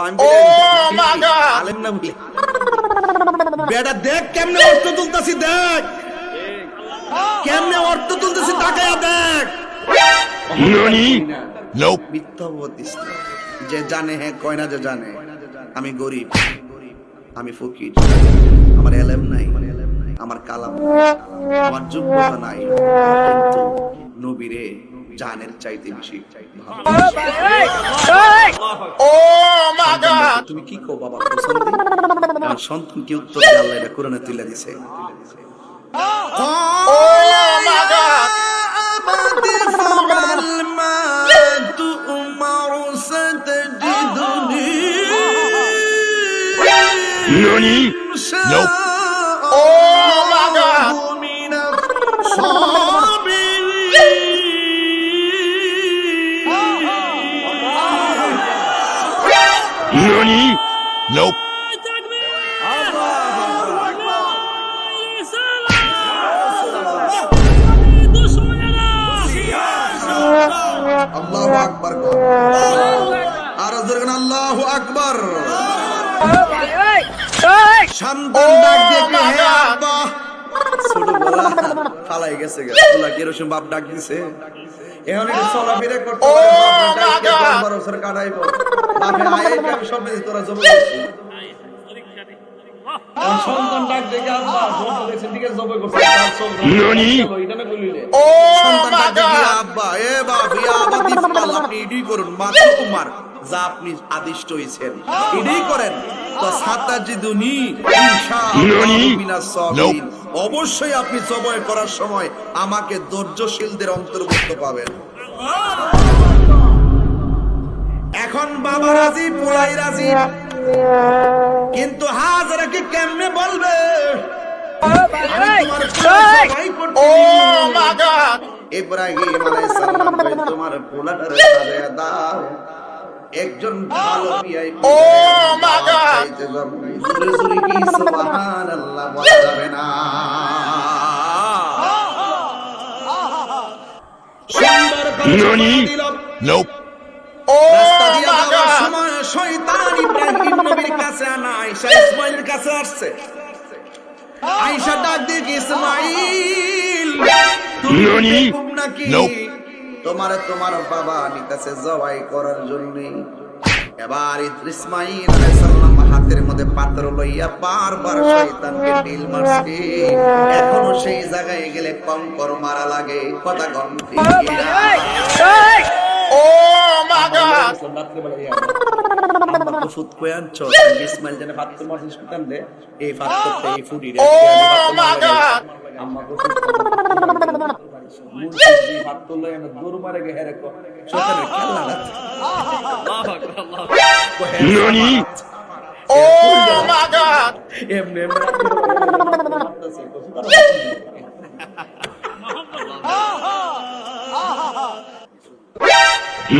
আমি বলি, আলেম না বলি। বেটা দেখ কেমনে অর্থ তুলতাছি দেখ। কেমনে অর্থ তুলতেছি তাকায়া দেখ। যে জানে হ্যাঁ কয় না যে জানে। আমি গরিব আমি ফকির। আমার এলেম নাই আমার কালাম নাই, আমার যোগ্যতা নাই। কিন্তু নবীরে জানের চাইতে বেশি। তুমি কি কো বাবা? আমার সন্তানকে উত্তর আল্লাহ এটা কোরআনে তুলে দিছে। Nani? Nope. Oh my God. Nani? Nope. আল্লাহু আকবার আর আল্লাহু আকবার। সন্তান ডাক দিয়ে হে আব্বা। ছোট বলা ফালাই গেছে কেরোসিন বাপ ডাক দিছে। এখন একটু চলাফেরা করতে পারে কাটাইবো। আপনি আদিষ্ট হইছেন এটাই করেন তো সাতাজিদুনি অবশ্যই আপনি জবাই করার সময় আমাকে ধৈর্যশীলদের অন্তর্ভুক্ত পাবেন। বাবা রাজি পোলাই রাজি। কিন্তু হাজারাকে কেমনে বলবে? ইব্রাহিম আলাইহিস সালাম তোমার সাজায়া দাও। একজন ভালো ও মা গড। জোরে জোরে কি সুবহানাল্লাহ বলা যাবে না? সুন্দর করে কাছে আয়েশা ইসমাইলের কাছে আসছে। আয়েশা ডাক দিয়ে কি, ইসমাইল তুমি নাকি? Nope. তোমার তোমার বাবা নিতেছে জবাই করার জন্য। এবার ইসমাইল আলাইহিস সালাম হাতের মধ্যে পাত্র লইয়া বারবার শয়তানকে ঢিল মারছে। এখনও সেই জায়গায় গেলে কঙ্কর মারা লাগে কথা গন ঠিক কিনা? আব্বা ওষুধ কই আনছো? ইসমাইল জানে ভাত তো মারছিস দে? এই ভাত করতে এই ফুডি রে। আম্মা ওষুধ মুরগি ভাত তো লই আনো, দৌড় মারে গে হেরে কো। শয়তানের খেলা না। কো হেরে ননি? এমনি এমনি মারতেছে, কো সুতার